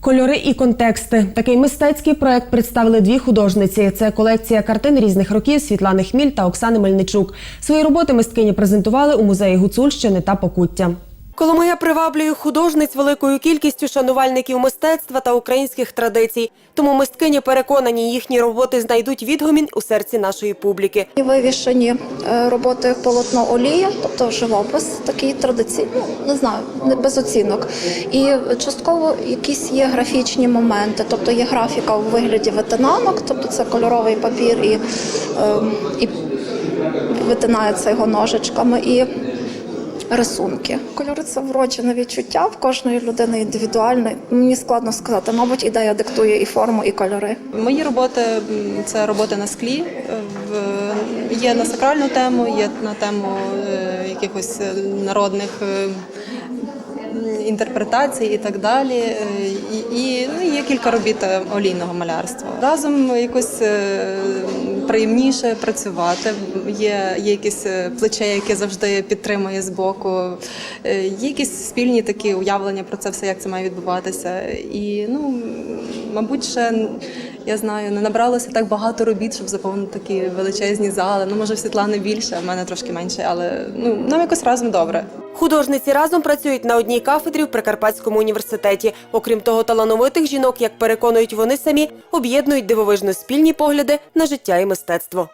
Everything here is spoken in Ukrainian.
Кольори і контексти. Такий мистецький проект представили дві художниці. Це колекція картин різних років Світлани Хміль та Оксани Мельничук. Свої роботи мисткині презентували у музеї Гуцульщини та Покуття. Коломия приваблює художниць великою кількістю шанувальників мистецтва та українських традицій. Тому мисткині переконані, їхні роботи знайдуть відгомін у серці нашої публіки. Вивішені е, роботи полотно олія, тобто живопис, такий традиційний, не знаю, не без оцінок. І частково якісь є графічні моменти, тобто є графіка у вигляді витинанок, тобто це кольоровий папір і, е, і витинається його ножичками. І Рисунки. Кольори це вроджене відчуття в кожної людини індивідуальне. Мені складно сказати. Мабуть, ідея диктує і форму, і кольори. Мої роботи це роботи на склі. Є на сакральну тему, є на тему е, якихось е, народних е, інтерпретацій і так далі. Е, І, і ну, є кілька робіт е, олійного малярства. Разом якось е, приємніше працювати. Є, є якесь плече, яке завжди підтримує збоку. Е, Є якісь спільні такі уявлення про це все, як це має відбуватися. І ну, мабуть, ще я знаю, не набралося так багато робіт, щоб заповнити такі величезні зали. Ну, може, в Світлани більше, в мене трошки менше, але ну, нам якось разом добре. Художниці разом працюють на одній кафедрі в Прикарпатському університеті. Окрім того, талановитих жінок, як переконують вони самі, об'єднують дивовижно спільні погляди на життя і мистецтво.